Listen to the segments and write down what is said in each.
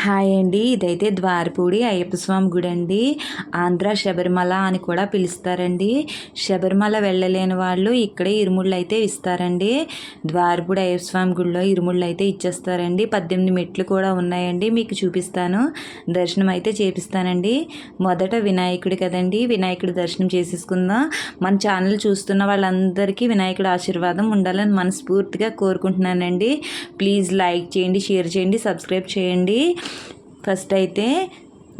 Hi అండి. ఇదైతే ద్వారపూడి అయ్యప్ప స్వామి గుడి అండి ఆంధ్ర శబరిమల అని కూడా పిలుస్తారండి. శబరిమల వెళ్ళలేని వాళ్ళు ఇక్కడే ఇరుముళ్ళు అయితే ఇస్తారండి. ద్వారపూడి అయ్యప్ప స్వామి గుడిలో ఇరుముళ్ళు అయితే ఇచ్చేస్తారండి. పద్దెనిమిది మెట్లు కూడా ఉన్నాయండి. మీకు చూపిస్తాను. దర్శనం అయితే చేపిస్తానండి. మొదట వినాయకుడు కదండి. వినాయకుడి దర్శనం చేసేసుకుందాం. మన ఛానల్ చూస్తున్న వాళ్ళందరికీ వినాయకుడి ఆశీర్వాదం ఉండాలని మనస్ఫూర్తిగా కోరుకుంటున్నానండి. ప్లీజ్ లైక్ చేయండి షేర్ చేయండి సబ్స్క్రైబ్ చేయండి. ఫస్ట్ అయితే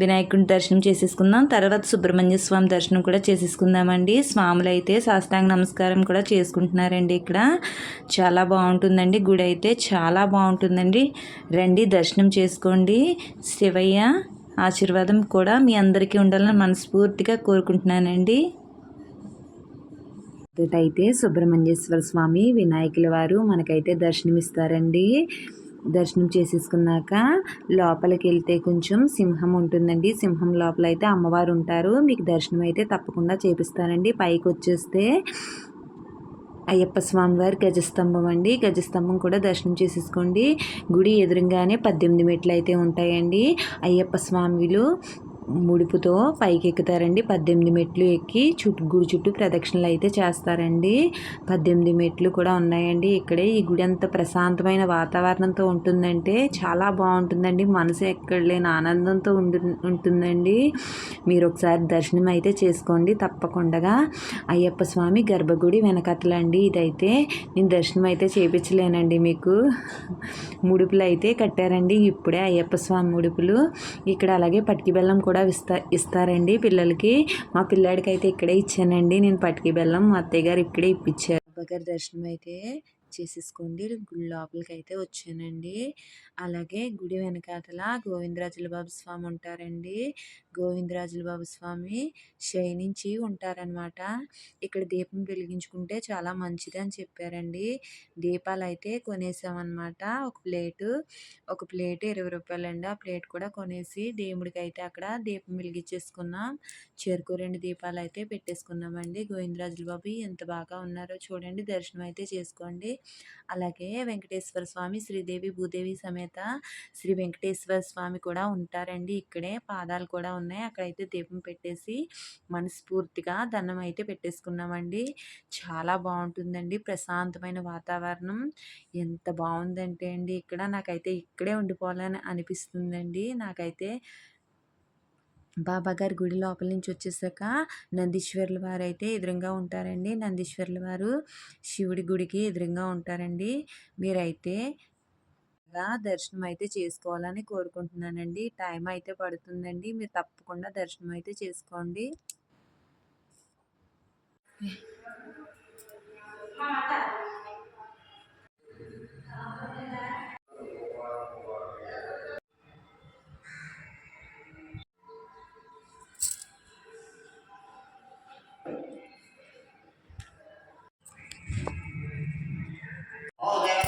వినాయకుడి దర్శనం చేసేసుకుందాం. తర్వాత సుబ్రహ్మణ్య స్వామి దర్శనం కూడా చేసేసుకుందామండి. స్వాములు అయితే సాష్టాంగ నమస్కారం కూడా చేసుకుంటున్నారండి ఇక్కడ. చాలా బాగుంటుందండి. గుడి అయితే చాలా బాగుంటుందండి. రండి దర్శనం చేసుకోండి. శివయ్య ఆశీర్వాదం కూడా మీ అందరికీ ఉండాలని మనస్ఫూర్తిగా కోరుకుంటున్నానండి. అయితే సుబ్రహ్మణ్యేశ్వర స్వామి వినాయకుల వారు మనకైతే దర్శనమిస్తారండి. దర్శనం చేసేసుకున్నాక లోపలికి వెళ్తే కొంచెం సింహం ఉంటుందండి. సింహం లోపల అయితే అమ్మవారు ఉంటారు మీకు దర్శనం అయితే తప్పకుండా చేపిస్తానండి. పైకి వచ్చేస్తే అయ్యప్ప స్వామి వారి గజస్తంభం అండి. గజస్తంభం కూడా దర్శనం చేసేసుకోండి. గుడి ఎదురుగానే పద్దెనిమిది మెట్లు అయితే ఉంటాయండి. అయ్యప్ప స్వామిలు ముడుపుతో పైకి ఎక్కుతారండి పద్దెనిమిది మెట్లు ఎక్కి చుట్టూ గుడి చుట్టూ ప్రదక్షిణలు అయితే చేస్తారండి. పద్దెనిమిది మెట్లు కూడా ఉన్నాయండి. ఇక్కడే ఈ గుడి అంత ప్రశాంతమైన వాతావరణంతో ఉంటుందంటే చాలా బాగుంటుందండి. మనసు ఎక్కడ లేని ఆనందంతో ఉండు ఉంటుందండి. మీరు ఒకసారి దర్శనం అయితే చేసుకోండి తప్పకుండా అయ్యప్ప స్వామి గర్భగుడి వెనకతలండి ఇదైతే. నేను దర్శనం అయితే చేపించలేనండి మీకు. ముడుపులు అయితే కట్టారండి. ఇప్పుడే అయ్యప్ప స్వామి ముడుపులు. ఇక్కడ అలాగే పట్టికి బెల్లం కూడా కూడా ఇస్తా ఇస్తారండి పిల్లలకి. మా పిల్లాడికి అయితే ఇక్కడే ఇచ్చానండి. నేను పట్టుకి బెల్లం మా అత్తయ్య గారు ఇక్కడే ఇప్పించారు అబ్బగారి దర్శనం అయితే చేసేసుకోండి. గుడి లోపలికి అయితే వచ్చానండి. అలాగే గుడి వెనకాతల గోవిందరాజుల బాబు స్వామి ఉంటారండి. గోవిందరాజుల బాబు స్వామి శయనించి ఉంటారనమాట ఇక్కడ దీపం వెలిగించుకుంటే చాలా మంచిది అని చెప్పారండి. దీపాలు అయితే కొనేసామన్నమాట. ఒక ప్లేటు ఒక ప్లేట్ ఇరవై రూపాయలండి. ఆ ప్లేట్ కూడా కొనేసి దేవుడికి అయితే అక్కడ దీపం వెలిగించేసుకున్నాం. చెరుకు రెండు దీపాలు అయితే పెట్టేసుకున్నామండి. గోవిందరాజుల బాబు ఎంత బాగా ఉన్నారో చూడండి. దర్శనం అయితే చేసుకోండి. అలాగే వెంకటేశ్వర స్వామి శ్రీదేవి భూదేవి సమేత శ్రీ వెంకటేశ్వర స్వామి కూడా ఉంటారండి ఇక్కడే. పాదాలు కూడా ఉన్నాయి. అక్కడైతే దీపం పెట్టేసి మనస్ఫూర్తిగా దండం అయితే పెట్టేసుకున్నామండి. చాలా బాగుంటుందండి. ప్రశాంతమైన వాతావరణం. ఎంత బాగుందంటే అండి. ఇక్కడ నాకైతే ఇక్కడే ఉండిపోవాలని అనిపిస్తుందండి. నాకైతే బాబాగారి గుడి లోపల నుంచి వచ్చేసాక నందీశ్వర్ల వారు అయితే ఎదురుగా ఉంటారండి. నందీశ్వర్ల వారు శివుడి గుడికి ఎదురుగా ఉంటారండి. మీరైతే దర్శనం అయితే చేసుకోవాలని కోరుకుంటున్నానండి. టైం అయితే పడుతుందండి. మీరు తప్పకుండా దర్శనం అయితే చేసుకోండి. Oh,